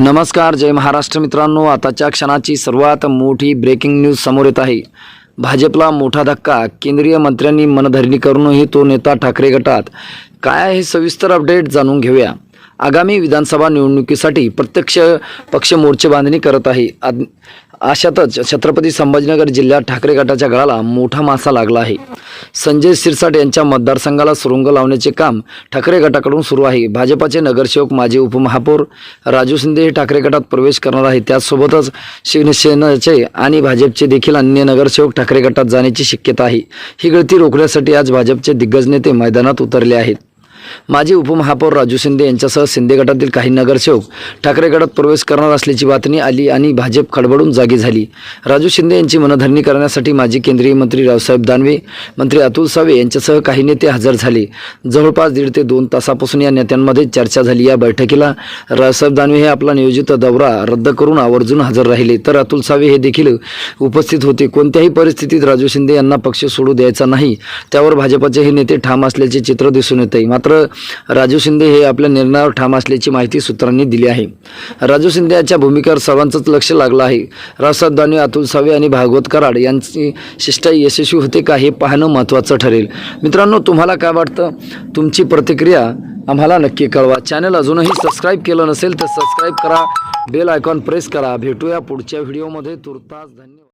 नमस्कार जय महाराष्ट्र मित्रांनो. आताच्या क्षणाची सर्वात मोठी ब्रेकिंग न्यूज समोर येत आहे. भाजपला मोठा धक्का. केंद्रीय मंत्र्यांनी मनधरणी करूनही तो नेता ठाकरे गटात. काय आहे सविस्तर अपडेट जाणून घेऊया. आगामी विधानसभा निवडणुकीसाठी प्रत्यक्ष पक्ष मोर्चे बांधणी करत आहे. आद- अशातच छत्रपती संभाजीनगर जिल्ह्यात ठाकरे गटाच्या गळाला मोठा मासा लागला आहे. संजय सिरसाट यांच्या मतदारसंघाला सुरुंग लावण्याचे काम ठाकरे गटाकडून सुरू आहे. भाजपाचे नगरसेवक माजी उपमहापौर राजू शिंदे हे ठाकरे गटात प्रवेश करणार आहे त्याचसोबतच शिवसेनेचे आणि भाजपचे देखील अन्य नगरसेवक ठाकरे गटात जाण्याची शक्यता आहे. ही गळती रोखण्यासाठी आज भाजपचे दिग्गज नेते मैदानात उतरले आहेत. माजी उपमहापौर राजू शिंदे यांच्यासह शिंदे गटातील काही नगरसेवक ठाकरे गटात प्रवेश करणार असल्याची बातमी आली आणि भाजप खडबडून जागी झाली. राजू शिंदे यांची मनधरणी करण्यासाठी माजी केंद्रीय मंत्री रावसाहेब दानवे मंत्री अतुल सावे यांच्यासह काही नेते हजर झाले. जवळपास दीड ते दोन तासापासून या नेत्यांमध्ये चर्चा झाली. या बैठकीला रावसाहेब दानवे हे आपला नियोजित दौरा रद्द करून आवर्जून हजर राहिले. तर अतुल सावे हे देखील उपस्थित होते. कोणत्याही परिस्थितीत राजू शिंदे यांना पक्ष सोडू द्यायचा नाही. त्यावर भाजपाचे हे नेते ठाम असल्याचे चित्र दिसून येते मात्र राजू शिंदे हे आपल्या निर्णयावर ठाम असल्याची माहिती सूत्रांनी दिली आहे. राजू शिंदे यांच्या भूमिकेवर सर्वांचंच लक्ष लागलं आहे. रावसाहेब दानवे अतुल सावे आणि भागवत कराड यांची शिष्टाई यशस्वी होते का हे पाहणं महत्त्वाचं ठरेल. मित्रांनो तुम्हाला काय वाटतं? तुमची प्रतिक्रिया आम्हाला नक्की कळवा. चॅनल अजूनही सबस्क्राईब केलं नसेल तर सबस्क्राईब करा. बेल आयकॉन प्रेस करा. भेटूया पुढच्या व्हिडिओमध्ये. तुर्तास धन्यवाद.